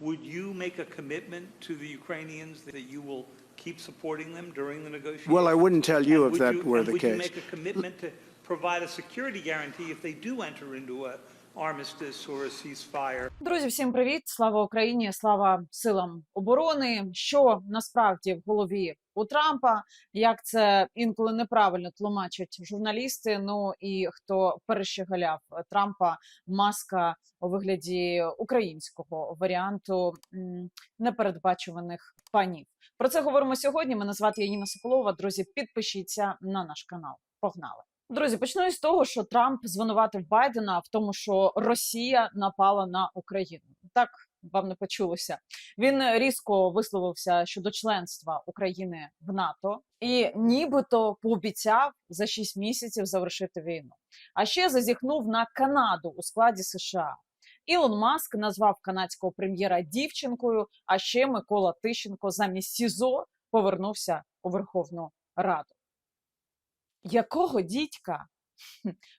Would you make a commitment to the Ukrainians that you will keep supporting them during the negotiations? Well, I wouldn't tell you And if that you- were the would you case. make a commitment to provide a security guarantee if they do enter into a Друзі, всім привіт! Слава Україні! Слава силам оборони! Що насправді в голові у Трампа? Як це інколи неправильно тлумачать журналісти? Ну і хто перещеголяв Трампа маска у вигляді українського варіанту непередбачуваних панів? Про це говоримо сьогодні. Мене звати Яніна Соколова. Друзі, підпишіться на наш канал. Погнали! Друзі, почну із того, що Трамп звинуватив Байдена в тому, що Росія напала на Україну. Так вам не почулося. Він різко висловився щодо членства України в НАТО і нібито пообіцяв за 6 місяців завершити війну. А ще зазіхнув на Канаду у складі США. Ілон Маск назвав канадського прем'єра дівчинкою. А ще Микола Тищенко замість СІЗО повернувся у Верховну Раду. Якого дідька?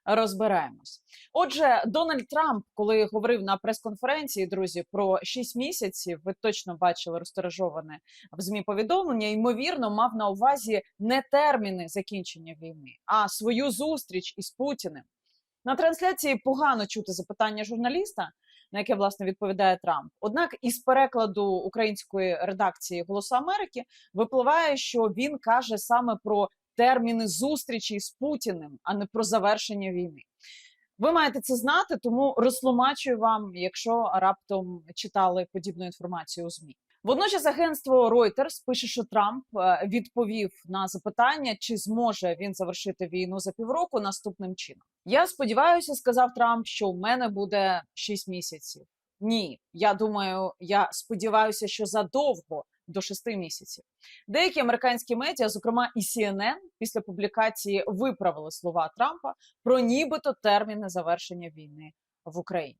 Розбираємось. Отже, Дональд Трамп, коли говорив на прес-конференції, друзі, про 6 місяців, ви точно бачили розтиражоване в змі повідомлення. Ймовірно, мав на увазі не терміни закінчення війни, а свою зустріч із Путіним. На трансляції погано чути запитання журналіста, на яке власне відповідає Трамп. Однак із перекладу української редакції Голосу Америки випливає, що він каже саме про терміни зустрічі з Путіним, а не про завершення війни. Ви маєте це знати, тому розтлумачую вам, якщо раптом читали подібну інформацію у змі. Водночас агентство Reuters пише, що Трамп е, відповів на запитання, чи зможе він завершити війну за півроку наступним чином. Я сподіваюся, сказав Трамп, що в мене буде 6 місяців. Ні, я думаю, я сподіваюся, що задовго до 6 місяців. Деякі американські медіа, зокрема і CNN, після публікації виправили слова Трампа про нібито терміни завершення війни в Україні.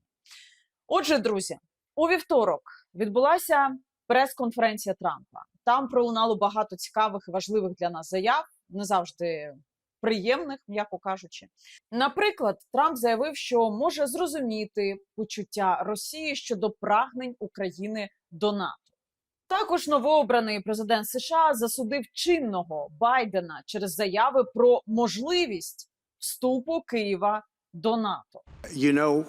Отже, друзі, у вівторок відбулася прес-конференція Трампа. Там пролунало багато цікавих і важливих для нас заяв, не завжди приємних, м'яко кажучи. Наприклад, Трамп заявив, що може зрозуміти почуття Росії щодо прагнень України до НАТО. Також новообраний президент США засудив чинного Байдена через заяви про можливість вступу Києва до НАТО. You know,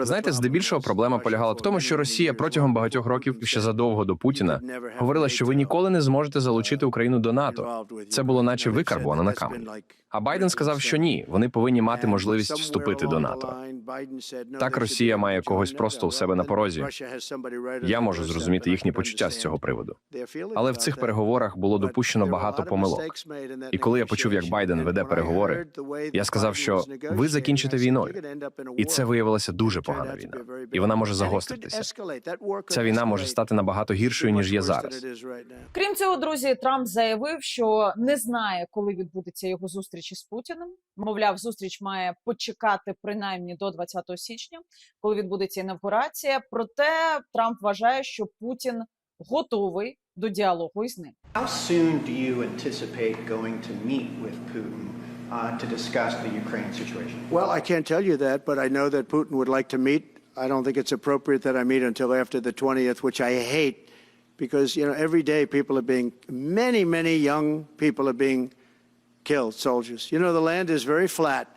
Знаєте, здебільшого проблема полягала в тому, що Росія протягом багатьох років ще задовго до Путіна говорила, що ви ніколи не зможете залучити Україну до НАТО. Це було наче And викарбувано на камені. А Байден сказав, що ні, вони повинні мати можливість вступити до НАТО. Так Росія має когось просто у себе на порозі. Я можу зрозуміти їхні почуття з цього приводу. Але в цих переговорах було допущено багато помилок. І коли я почув, як. Байден веде переговори, я сказав, що ви закінчите війною. "You're gonna end up in a І це war." Виявилося дуже погана війна. І вона може загостритися. Ця війна може стати набагато гіршою, ніж є зараз. Крім цього, друзі, Трамп заявив, що не знає, коли відбудеться його зустріч із Путіним. Мовляв, зустріч має почекати принаймні до 20 січня, коли відбудеться інавгурація. Проте Трамп вважає, що Путін готовий до діалогу із ним. How soon do you anticipate going to meet with Putin uh, to discuss the Ukraine situation? Well, I can't tell you that, but I know that Putin would like to meet. I don't think it's appropriate that I meet until after the 20th, which I hate because, you know, every day people are being, many, many young people are being killed, soldiers. You know, the land is very flat,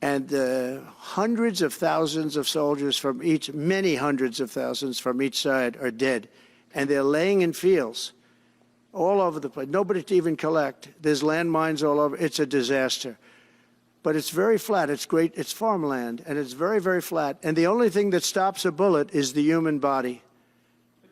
and uh, hundreds of thousands of soldiers from each, many hundreds of thousands from each side are dead, and they're laying in fields all over the place. Nobody to even collect. There's landmines all over. It's a disaster but it's very flat. It's great. It's farmland, and it's very, very flat. And the only thing that stops a bullet is the human body.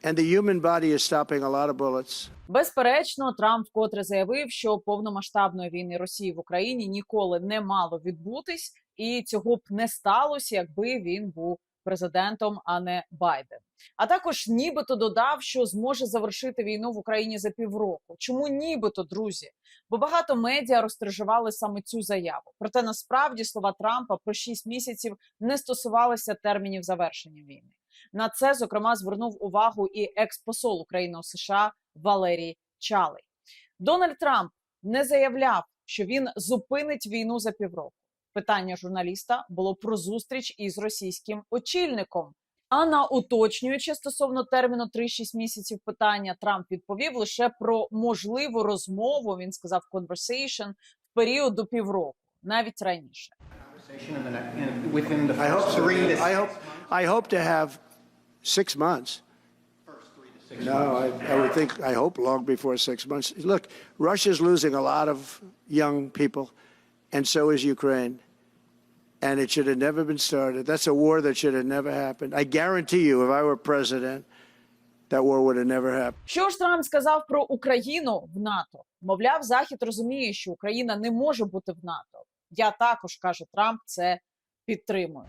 And the human body is stopping a lot of bullets. Безперечно, Трамп вкотре заявив, що повномасштабної війни Росії в Україні ніколи не мало відбутись, і цього б не сталося, якби він був президентом, а не Байден. А також нібито додав, що зможе завершити війну в Україні за півроку. Чому нібито, друзі? Бо багато медіа розстрижували саме цю заяву. Проте насправді слова Трампа про 6 місяців не стосувалися термінів завершення війни. На це зокрема звернув увагу і експосол України у США Валерій Чалий. Дональд Трамп не заявляв, що він зупинить війну за півроку. Питання журналіста було про зустріч із російським очільником. А на уточнюючи стосовно терміну 3-6 місяців питання Трамп відповів лише про можливу розмову. Він сказав conversation в період до півроку, навіть раніше. I hope, first three to I hope, I hope to have six months. No, I, I would think, I hope long before six months. Look, Russia's losing a lot of young people, and so is Ukraine. And it should have never been started. That's a war that should have never happened. I guarantee you, if I were president, that war would have never happened. Що ж Трамп сказав про Україну в НАТО? Мовляв, Захід розуміє, що Україна не може бути в НАТО. Я також каже Трамп, це підтримую.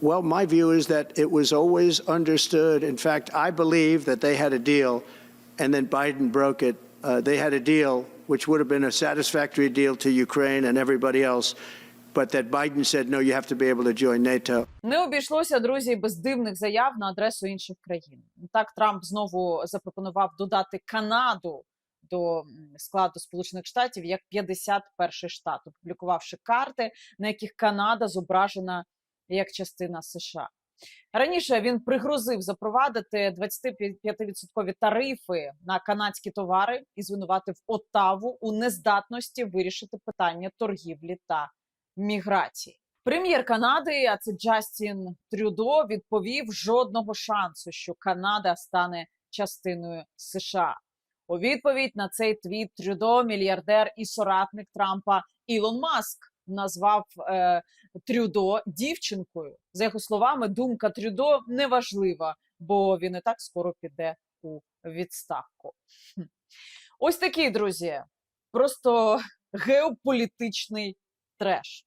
Well, my view is that it was always understood. In fact, I believe that they had a deal, and then Biden broke it. Uh, they had a deal which would have been a satisfactory deal to Ukraine and everybody else, but that Biden said, no, you have to be able to join NATO. Не обійшлося друзі без дивних заяв на адресу інших країн. Так Трамп знову запропонував додати Канаду до складу Сполучених Штатів як 51 штат, опублікувавши карти, на яких Канада зображена як частина США. Раніше він пригрозив запровадити 25% тарифи на канадські товари і звинуватив Оттаву у нездатності вирішити питання торгівлі та міграції. Прем'єр Канади, а це Джастін Трюдо, відповів жодного шансу, що Канада стане частиною США. У відповідь на цей твіт Трюдо, мільярдер і соратник Трампа Ілон Маск назвав е, Трюдо дівчинкою. За його словами, думка Трюдо неважлива, бо він і так скоро піде у відставку. Ось такий, друзі, просто геополітичний треш.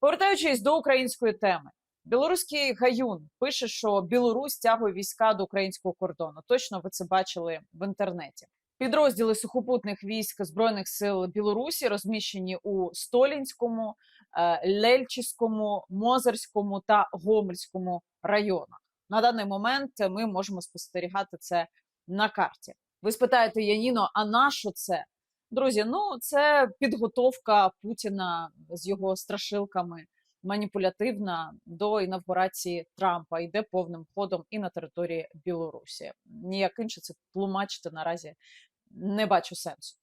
Повертаючись до української теми, білоруський гаюн пише, що Білорусь стягує війська до українського кордону. Точно ви це бачили в інтернеті. Підрозділи сухопутних військ збройних сил Білорусі розміщені у Столінському, е, Лельчиському, Мозерському та Гомельському районах. На даний момент ми можемо спостерігати це на карті. Ви спитаєте Яніно, а на що це? Друзі, ну це підготовка Путіна з його страшилками маніпулятивна до інавгурації Трампа йде повним ходом і на території Білорусі. Ніяк інше це тлумачити наразі не бачу сенсу.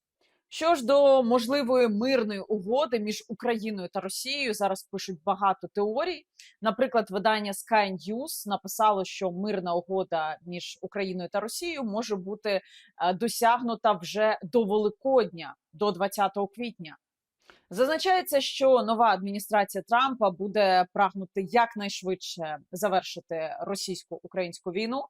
Що ж до можливої мирної угоди між Україною та Росією, зараз пишуть багато теорій. Наприклад, видання Sky News написало, що мирна угода між Україною та Росією може бути е, досягнута вже до Великодня, до 20 квітня. Зазначається, що нова адміністрація Трампа буде прагнути якнайшвидше завершити російсько-українську війну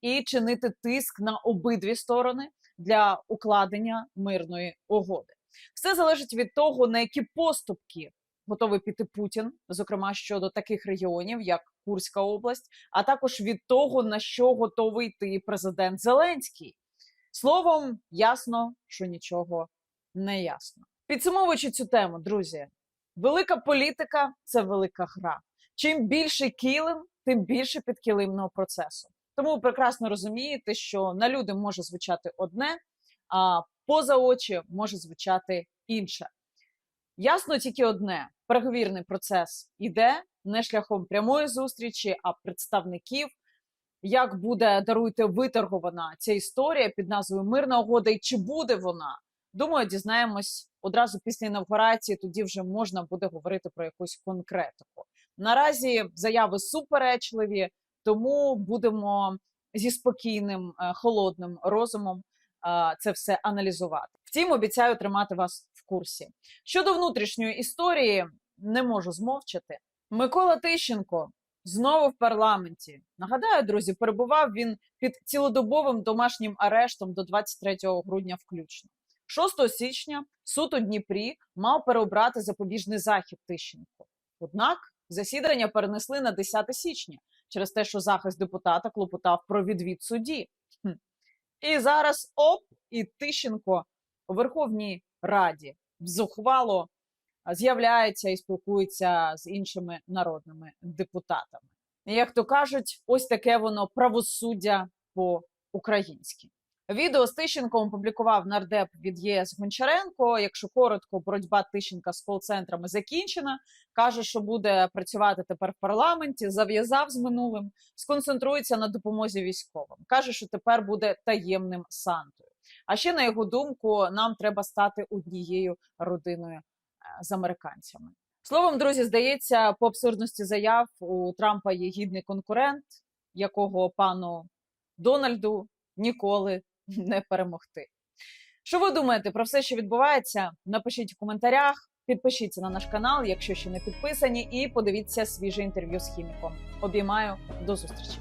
і чинити тиск на обидві сторони для укладення мирної угоди. Все залежить від того, на які поступки готовий піти Путін, зокрема щодо таких регіонів, як Курська область, а також від того, на що готовий йти президент Зеленський. Словом, ясно, що нічого не ясно. Підсумовуючи цю тему, друзі, велика політика це велика гра. Чим більше килим, тим більше підкилимного процесу. Тому ви прекрасно розумієте, що на люди може звучати одне, а поза очі може звучати інше. Ясно тільки одне: переговірний процес іде не шляхом прямої зустрічі, а представників. Як буде даруйте виторгована ця історія під назвою Мирна угода, і чи буде вона? Думаю, дізнаємось одразу після інавгурації. Тоді вже можна буде говорити про якусь конкретику. Наразі заяви суперечливі, тому будемо зі спокійним, е, холодним розумом е, це все аналізувати. Втім, обіцяю тримати вас в курсі. Щодо внутрішньої історії, не можу змовчати. Микола Тищенко знову в парламенті. Нагадаю, друзі, перебував він під цілодобовим домашнім арештом до 23 грудня включно. 6 січня суд у Дніпрі мав переобрати запобіжний захід Тищенко. Однак засідання перенесли на 10 січня через те, що захист депутата клопотав про відвід судді. І зараз оп, і Тищенко у Верховній Раді зухвало з'являється і спілкується з іншими народними депутатами. Як то кажуть, ось таке воно правосуддя по-українськи. Відео з Тищенком опублікував нардеп від ЄС Гончаренко. Якщо коротко, боротьба Тищенка з кол-центрами закінчена. каже, що буде працювати тепер в парламенті. Зав'язав з минулим, сконцентрується на допомозі військовим. каже, що тепер буде таємним сантою. А ще на його думку, нам треба стати однією родиною е, з американцями. Словом, друзі, здається, по абсурдності заяв у Трампа є гідний конкурент, якого пану Дональду ніколи не перемогти. Що ви думаєте про все, що відбувається? Напишіть в коментарях, підпишіться на наш канал, якщо ще не підписані, і подивіться свіже інтерв'ю з хіміком. Обіймаю до зустрічі.